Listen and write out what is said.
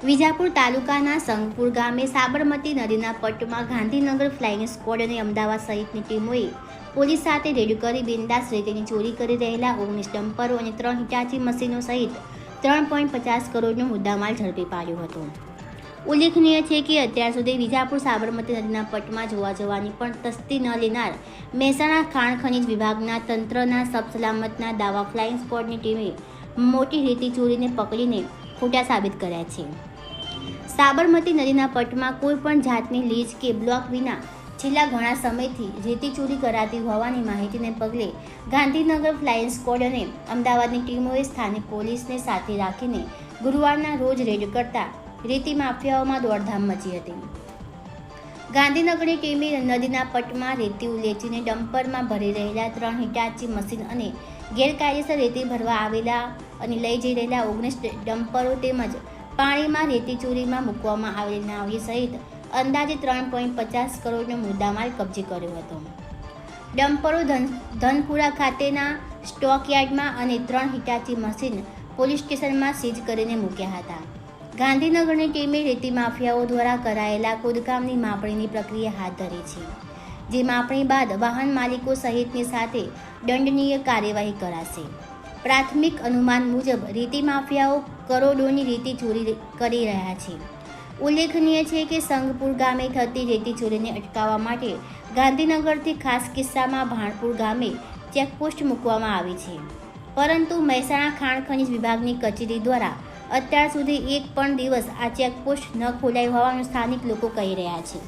વિજાપુર તાલુકાના સંગપુર ગામે સાબરમતી નદીના પટમાં ગાંધીનગર ફ્લાઇંગ સ્કવોડ અને અમદાવાદ સહિતની ટીમોએ પોલીસ સાથે રેડ કરી બિંદાસ રેતીની ચોરી કરી રહેલા ઓગણીસ ડમ્પરો અને ત્રણ હિટાચી મશીનો સહિત ત્રણ પોઈન્ટ પચાસ કરોડનો મુદ્દામાલ ઝડપી પાડ્યો હતો. ઉલ્લેખનીય છે કે અત્યાર સુધી વિજાપુર સાબરમતી નદીના પટમાં જોવા જવાની પણ તસ્તી ન લેનાર મહેસાણા ખાણ ખનીજ વિભાગના તંત્રના સબ સલામતના દાવા ફ્લાઇંગ સ્કવોડની ટીમે મોટી રેતી ચોરીને પકડીને ખોટા સાબિત કર્યા છે. સાબરમતી નદીના પટમાં કોઈ પણ જાતની લીજ કે બ્લોક વિના છેલ્લા ઘણા સમયથી રેતી ચોરી કરાતી હોવાની માહિતીને પગલે ગાંધીનગર ફ્લાઇંગ સ્કોડ અને અમદાવાદની ટીમોએ સ્થાનિક પોલીસને સાથે રાખીને ગુરુવારના રોજ રેડ કરતા રેતી માફિયાઓમાં દોડધામ મચી હતી. ગાંધીનગરની ટીમે નદીના પટમાં રેતી ઉલેચીને ડમ્પરમાં ભરી રહેલા ત્રણ હિટાચી મશીન અને ગેરકાયદેસર રેતી ભરવા આવેલા અને લઈ જઈ રહેલા ઓગણીસ ડમ્પરો તેમજ પાણીમાં રેતી ચોરીમાં મૂકવામાં આવેલી નાવી સહિત અંદાજે ત્રણ પોઈન્ટ પચાસ કરોડનો મુદ્દામાલ કબજે કર્યો હતો. ડમ્પરો ધન, ધનપુરા ખાતેના સ્ટોકયાર્ડમાં અને ત્રણ હિટાચી મશીન પોલીસ સ્ટેશનમાં સીઝ કરીને મૂક્યા હતા. ગાંધીનગરની ટીમે રેતી માફિયાઓ દ્વારા કરાયેલા ખોદકામની માપણીની પ્રક્રિયા હાથ ધરી છે, જે માપણી બાદ વાહન માલિકો સહિતની સાથે દંડનીય કાર્યવાહી કરાશે. પ્રાથમિક અનુમાન મુજબ રેતી માફિયાઓ કરોડોની રેતી ચોરી કરી રહ્યા છે. ઉલ્લેખનીય છે કે સંગપુર ગામે થતી રેતી ચોરીને અટકાવવા માટે ગાંધીનગરથી ખાસ કિસ્સામાં ભાણપુર ગામે ચેકપોસ્ટ મૂકવામાં આવી છે. પરંતુ મહેસાણા ખાણ ખનીજ વિભાગની કચેરી દ્વારા અત્યાર સુધી એક પણ દિવસ આ ચેકપોસ્ટ ન ખોલાઈ હોવાનું સ્થાનિક લોકો કહી રહ્યા છે.